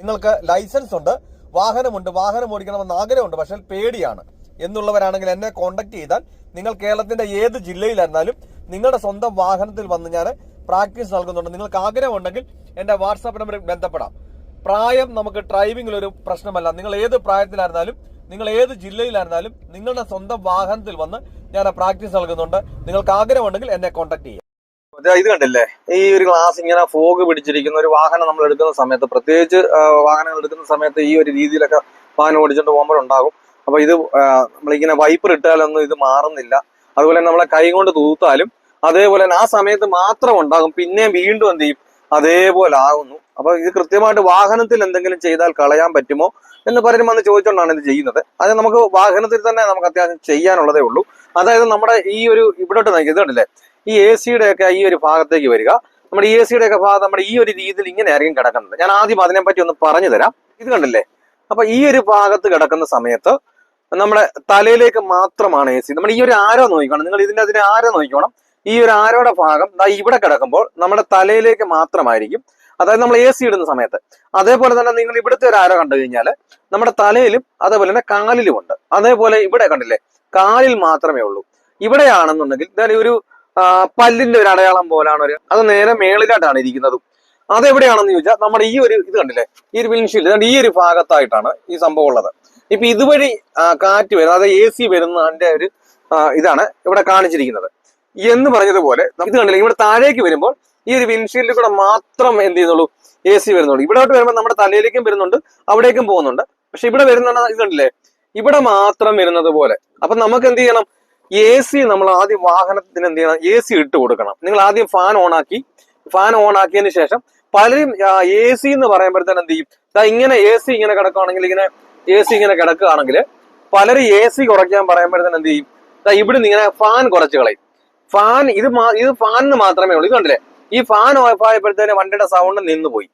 നിങ്ങൾക്ക് ലൈസൻസ് ഉണ്ട് വാഹനമുണ്ട് വാഹനം ഓടിക്കണമെന്ന് ആഗ്രഹമുണ്ട് പക്ഷേ പേടിയാണ്. എന്നുള്ളവരാണെങ്കിൽ എന്നെ കോൺടാക്ട് ചെയ്താൽ നിങ്ങൾ കേരളത്തിന്റെ ഏത് ജില്ലയിലായിരുന്നാലും നിങ്ങളുടെ സ്വന്തം വാഹനത്തിൽ വന്ന് ഞാൻ പ്രാക്ടീസ് നൽകുന്നുണ്ട്. നിങ്ങൾക്ക് ആഗ്രഹമുണ്ടെങ്കിൽ എന്റെ വാട്സാപ്പ് നമ്പറിൽ ബന്ധപ്പെടാം. പ്രായം നമുക്ക് ഡ്രൈവിംഗിൽ ഒരു പ്രശ്നമല്ല. നിങ്ങൾ ഏത് പ്രായത്തിലായിരുന്നാലും നിങ്ങൾ ഏത് ജില്ലയിലായിരുന്നാലും നിങ്ങളുടെ സ്വന്തം വാഹനത്തിൽ വന്ന് ഞാൻ പ്രാക്ടീസ് നൽകുന്നുണ്ട്. നിങ്ങൾക്ക് ആഗ്രഹമുണ്ടെങ്കിൽ എന്നെ കോൺടാക്ട് ചെയ്യാം. ഇത് കണ്ടില്ലേ? ഈ ഒരു ഗ്ലാസ് ഇങ്ങനെ ഫോഗ് പിടിച്ചിരിക്കുന്ന ഒരു വാഹനം നമ്മൾ എടുക്കുന്ന സമയത്ത് പ്രത്യേകിച്ച് വാഹനങ്ങൾ എടുക്കുന്ന സമയത്ത് ഈ ഒരു രീതിയിലൊക്കെ വാഹനം ഓടിച്ചുകൊണ്ട് പോകുമ്പോഴുണ്ടാകും അപ്പൊ ഇത് നമ്മളിങ്ങനെ വൈപ്പർ ഇട്ടാലൊന്നും ഇത് മാറുന്നില്ല. അതുപോലെ നമ്മളെ കൈ കൊണ്ട് തൂത്താലും അതേപോലെ തന്നെ ആ സമയത്ത് മാത്രം ഉണ്ടാകും. പിന്നെയും വീണ്ടും എന്ത് ചെയ്യും? അതേപോലെ ആകുന്നു. അപ്പൊ ഇത് കൃത്യമായിട്ട് വാഹനത്തിൽ എന്തെങ്കിലും ചെയ്താൽ കളയാൻ പറ്റുമോ എന്ന് പലരും വന്ന് ചോദിച്ചുകൊണ്ടാണ് ഇത് ചെയ്യുന്നത്. അത് നമുക്ക് വാഹനത്തിൽ തന്നെ നമുക്ക് അത്യാവശ്യം ചെയ്യാനുള്ളതേ ഉള്ളൂ. അതായത് നമ്മുടെ ഈ ഒരു ഇവിടോട്ട് നോക്കി ഇത് കണ്ടില്ലേ? ഈ എ സിയുടെ ഒക്കെ ഈ ഒരു ഭാഗത്തേക്ക് വരിക. നമ്മുടെ എ സിയുടെ ഒക്കെ ഭാഗം നമ്മുടെ ഈ ഒരു രീതിയിൽ ഇങ്ങനെ ആയിരിക്കും കിടക്കുന്നത്. ഞാൻ ആദ്യം അതിനെപ്പറ്റി ഒന്ന് പറഞ്ഞു തരാം. ഇത് കണ്ടില്ലേ? അപ്പൊ ഈ ഒരു ഭാഗത്ത് കിടക്കുന്ന സമയത്ത് നമ്മുടെ തലയിലേക്ക് മാത്രമാണ് എ സി നമ്മൾ ഈ ഒരു ആരോ നോക്കിക്കണം. നിങ്ങൾ ഇതിന്റെ അതിന് ആരോ നോക്കിക്കണം. ഈ ഒരു ആരോടെ ഭാഗം ഇവിടെ കിടക്കുമ്പോൾ നമ്മുടെ തലയിലേക്ക് മാത്രമായിരിക്കും. അതായത് നമ്മൾ എ സി ഇടുന്ന സമയത്ത്. അതേപോലെ തന്നെ നിങ്ങൾ ഇവിടുത്തെ ഒരു ആരോ കണ്ടു കഴിഞ്ഞാൽ നമ്മുടെ തലയിലും അതേപോലെ തന്നെ കാലിലും ഉണ്ട് അതേപോലെ ഇവിടെ കണ്ടില്ലേ? കാലിൽ മാത്രമേ ഉള്ളൂ. ഇവിടെയാണെന്നുണ്ടെങ്കിൽ ഒരു പല്ലിന്റെ ഒരു അടയാളം പോലാണ് ഒരു അത് നേരെ മേളിലായിട്ടാണ് ഇരിക്കുന്നത്. അതെവിടെയാണെന്ന് ചോദിച്ചാൽ നമ്മുടെ ഈ ഒരു ഇത് കണ്ടില്ലേ? ഈ ഒരു വിൻഷീൽഡ് ഈ ഒരു ഭാഗത്തായിട്ടാണ് ഈ സംഭവം ഉള്ളത്. ഇപ്പൊ ഇതുവഴി കാറ്റ് വരുന്നത് അതായത് എ സി വരുന്നതിന്റെ ഒരു ഇതാണ് ഇവിടെ കാണിച്ചിരിക്കുന്നത്. എന്ന് പറഞ്ഞതുപോലെ ഇത് കണ്ടില്ലേ? ഇവിടെ താഴേക്ക് വരുമ്പോൾ ഈ ഒരു വിൻഷീൽഡിൽ കൂടെ മാത്രം എന്ത് ചെയ്യുന്നുള്ളൂ? എ സി വരുന്നുള്ളൂ. ഇവിടോട്ട് വരുമ്പോൾ നമ്മുടെ തലയിലേക്കും വരുന്നുണ്ട് അവിടേക്കും പോകുന്നുണ്ട്. പക്ഷെ ഇവിടെ വരുന്ന ഇത് കണ്ടില്ലേ? ഇവിടെ മാത്രം വരുന്നത് പോലെ. അപ്പൊ നമുക്ക് എന്ത് ചെയ്യണം? എ സി നമ്മൾ ആദ്യം വാഹനത്തിന് എന്ത് ചെയ്യണം? എ സി ഇട്ട് കൊടുക്കണം. നിങ്ങൾ ആദ്യം ഫാൻ ഓൺ ആക്കി. ഫാൻ ഓൺ ആക്കിയതിന് ശേഷം പലരും എ സി എന്ന് പറയുമ്പോഴത്തേന് എന്ത് ചെയ്യും? ഇങ്ങനെ എ സി ഇങ്ങനെ കിടക്കുകയാണെങ്കിൽ ഇങ്ങനെ എ സി ഇങ്ങനെ കിടക്കുകയാണെങ്കിൽ പലരും എ സി കുറയ്ക്കാൻ പറയുമ്പോഴത്തേന് എന്ത് ചെയ്യും? ഇവിടുന്ന് ഇങ്ങനെ ഫാൻ കുറച്ച് കളയും. ഫാൻ ഇത് ഇത് ഫാനിന് മാത്രമേ ഉള്ളൂ. ഇത് കണ്ടില്ലേ? ഈ ഫാൻ ഓഫ് ആയപ്പോഴത്തേന് വണ്ടിയുടെ സൗണ്ട് നിന്ന് പോയി.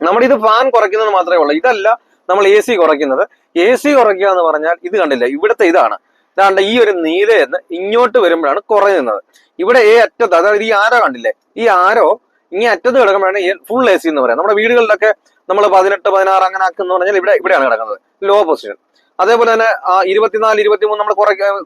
നമ്മുടെ ഇത് ഫാൻ കുറയ്ക്കുന്നത് മാത്രമേ ഉള്ളൂ. ഇതല്ല നമ്മൾ എ സി കുറയ്ക്കുന്നത്. എ സി കുറയ്ക്കുക എന്ന് പറഞ്ഞാൽ ഇത് കണ്ടില്ലേ? ഇവിടുത്തെ ഇതാണ്. ഇതാണ്ട് ഈ ഒരു നീലയെന്ന് ഇങ്ങോട്ട് വരുമ്പോഴാണ് കുറയുന്നത് ഇവിടെ ഈ അറ്റത്ത് അതായത് ഈ ആരോ കണ്ടില്ലേ? ഈ ആരോ ഇങ്ങനെ അറ്റത്ത് കിടക്കുമ്പോഴാണ് ഫുൾ എ സി എന്ന് പറയാം നമ്മുടെ വീടുകളിലൊക്കെ നമ്മൾ പതിനെട്ട് പതിനാറ് അങ്ങനെ ആക്കുന്ന പറഞ്ഞാൽ ഇവിടെ ഇവിടെയാണ് കിടക്കുന്നത്. ലോ പൊസിഷൻ അതേപോലെ തന്നെ ആ ഇരുപത്തിനാല് ഇരുപത്തിമൂന്ന് നമ്മൾ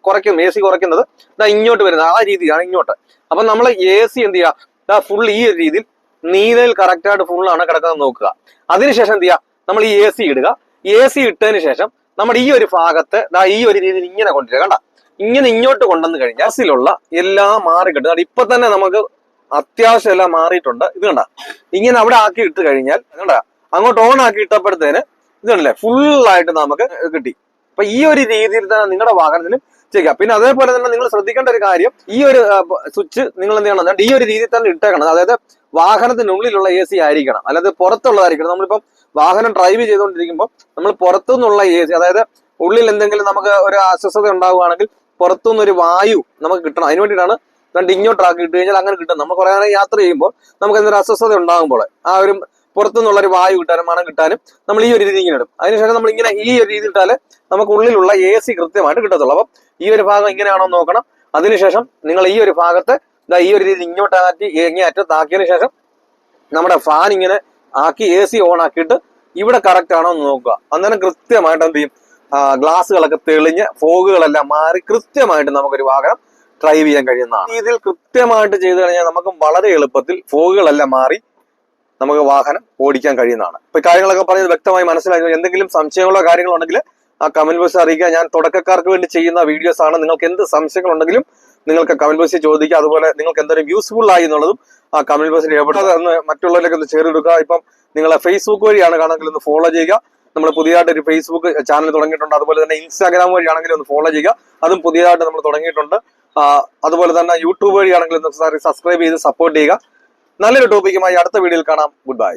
കുറയ്ക്കും എ സി കുറയ്ക്കുന്നത്. ഇതാ ഇങ്ങോട്ട് വരുന്നത്. ആ രീതിയാണ് ഇങ്ങോട്ട്. അപ്പൊ നമ്മൾ എ സി എന്ത് ചെയ്യുക? ഫുൾ ഈ ഒരു രീതിയിൽ നീലയിൽ കറക്റ്റ് ആയിട്ട് full ആണ് കിടക്കുന്നത് നോക്കുക. അതിനുശേഷം എന്ത് ചെയ്യുക? നമ്മൾ ഈ എ സി ഇടുക. എ സി ഇട്ടതിന് ശേഷം നമ്മുടെ ഈ ഒരു ഭാഗത്ത് ദാ ഈ ഒരു രീതിയിൽ ഇങ്ങനെ കൊണ്ടുവരിക. കണ്ട? ഇങ്ങനെ ഇങ്ങോട്ട് കൊണ്ടുവന്ന് കഴിഞ്ഞാൽ ബസ്സിലുള്ള എല്ലാം മാറി കിട്ടും. ഇപ്പൊ തന്നെ നമുക്ക് അത്യാവശ്യം എല്ലാം മാറിയിട്ടുണ്ട്. ഇത് കണ്ട? ഇങ്ങനെ അവിടെ ആക്കി ഇട്ട് കഴിഞ്ഞാൽ കണ്ട? അങ്ങോട്ട് ഓൺ ആക്കി ഇട്ടപ്പോഴത്തേന് ഇത് കണ്ടില്ലേ? ഫുള്ളായിട്ട് നമുക്ക് കിട്ടി. അപ്പൊ ഈ ഒരു രീതിയിൽ തന്നെ നിങ്ങളുടെ വാഹനത്തിലും ചെയ്യുക പിന്നെ അതേപോലെ തന്നെ നിങ്ങൾ ശ്രദ്ധിക്കേണ്ട ഒരു കാര്യം ഈ ഒരു സ്വിച്ച് നിങ്ങൾ എന്ത് ചെയ്യണം? ഈ ഒരു രീതിയിൽ തന്നെ ഇട്ടേക്കണം. അതായത് വാഹനത്തിനുള്ളിലുള്ള എ സി ആയിരിക്കണം. അല്ലാതെ പുറത്തുള്ളതായിരിക്കണം. നമ്മളിപ്പം വാഹനം ഡ്രൈവ് ചെയ്തുകൊണ്ടിരിക്കുമ്പോൾ നമ്മൾ പുറത്തുനിന്നുള്ള എ സി അതായത് ഉള്ളിൽ എന്തെങ്കിലും നമുക്ക് ഒരു അസ്വസ്ഥത ഉണ്ടാവുകയാണെങ്കിൽ പുറത്തുനിന്നൊരു വായു നമുക്ക് കിട്ടണം. അതിന് വേണ്ടിയിട്ടാണ് രണ്ട് ഇങ്ങോട്ടാക്കി ഇട്ട് കഴിഞ്ഞാൽ അങ്ങനെ കിട്ടും. നമ്മൾ കുറേ നേരം യാത്ര ചെയ്യുമ്പോൾ നമുക്ക് എന്തൊരു അസ്വസ്ഥത ഉണ്ടാകുമ്പോൾ ആ ഒരു പുറത്തുനിന്നുള്ള ഒരു വായു കിട്ടാനും മണം കിട്ടാനും നമ്മൾ ഈ ഒരു രീതി ഇങ്ങനെ ഇടും. അതിനുശേഷം നമ്മൾ ഇങ്ങനെ ഈ ഒരു രീതി ഇട്ടാൽ നമുക്ക് ഉള്ളിലുള്ള എ സി കൃത്യമായിട്ട് കിട്ടത്തുള്ളൂ. അപ്പം ഈ ഒരു ഭാഗം ഇങ്ങനെയാണോ നോക്കണം. അതിനുശേഷം നിങ്ങൾ ഈ ഒരു ഭാഗത്ത് ദാ ഈ ഒരു രീതി ഇങ്ങോട്ടാക്കി ഇങ്ങനെ അറ്റത്താക്കിയതിനു ശേഷം നമ്മുടെ ഫാൻ ഇങ്ങനെ ആക്കി എ സി ഓൺ ആക്കിയിട്ട് ഇവിടെ കറക്റ്റ് ആണോ എന്ന് നോക്കുക. അന്നേരം കൃത്യമായിട്ട് എന്ത് ചെയ്യും? ഗ്ലാസ്സുകളൊക്കെ തെളിഞ്ഞ് ഫോഗുകളെല്ലാം മാറി കൃത്യമായിട്ട് നമുക്കൊരു വാഹനം ഡ്രൈവ് ചെയ്യാൻ കഴിയുന്നതാണ്. രീതിയിൽ കൃത്യമായിട്ട് ചെയ്തു കഴിഞ്ഞാൽ നമുക്ക് വളരെ എളുപ്പത്തിൽ ഫോഗുകളെല്ലാം മാറി നമുക്ക് വാഹനം ഓടിക്കാൻ കഴിയുന്നതാണ്. ഇപ്പൊ കാര്യങ്ങളൊക്കെ പറഞ്ഞത് വ്യക്തമായി മനസ്സിലായി. എന്തെങ്കിലും സംശയങ്ങളോ കാര്യങ്ങളോ ഉണ്ടെങ്കിൽ ആ കമന്റ് ബോക്സ് അറിയിക്കുക. ഞാൻ തുടക്കക്കാർക്ക് വേണ്ടി ചെയ്യുന്ന വീഡിയോസ് ആണ്. നിങ്ങൾക്ക് എന്ത് സംശയങ്ങൾ ഉണ്ടെങ്കിലും നിങ്ങൾക്ക് കമന്റ് ബോക്സിൽ ചോദിക്കുക അതുപോലെ നിങ്ങൾക്ക് എന്തൊരു യൂസ്ഫുൾ ആയി എന്നുള്ളതും ആ കമന്റ് ബോക്സിൽ ഇടപെടാതെ ഒന്ന് മറ്റുള്ളവരിലേക്ക് ഒന്ന് ഷെയർ എടുക്കുക ഇപ്പം നിങ്ങളെ ഫേസ്ബുക്ക് വഴിയാണ് കാണുമെങ്കിൽ ഒന്ന് ഫോളോ ചെയ്യുക. നമ്മൾ പുതിയതായിട്ട് ഒരു ഫേസ്ബുക്ക് ചാനൽ തുടങ്ങിയിട്ടുണ്ട്. അതുപോലെ തന്നെ ഇൻസ്റ്റാഗ്രാം വഴിയാണെങ്കിലും ഒന്ന് ഫോളോ ചെയ്യുക. അതും പുതിയതായിട്ട് നമ്മൾ തുടങ്ങിയിട്ടുണ്ട്. അതുപോലെ തന്നെ യൂട്യൂബ് വഴിയാണെങ്കിലും സബ്സ്ക്രൈബ് ചെയ്ത് സപ്പോർട്ട് ചെയ്യുക. നല്ലൊരു ടോപ്പിക്കുമായി അടുത്ത വീഡിയോയിൽ കാണാം. Good bye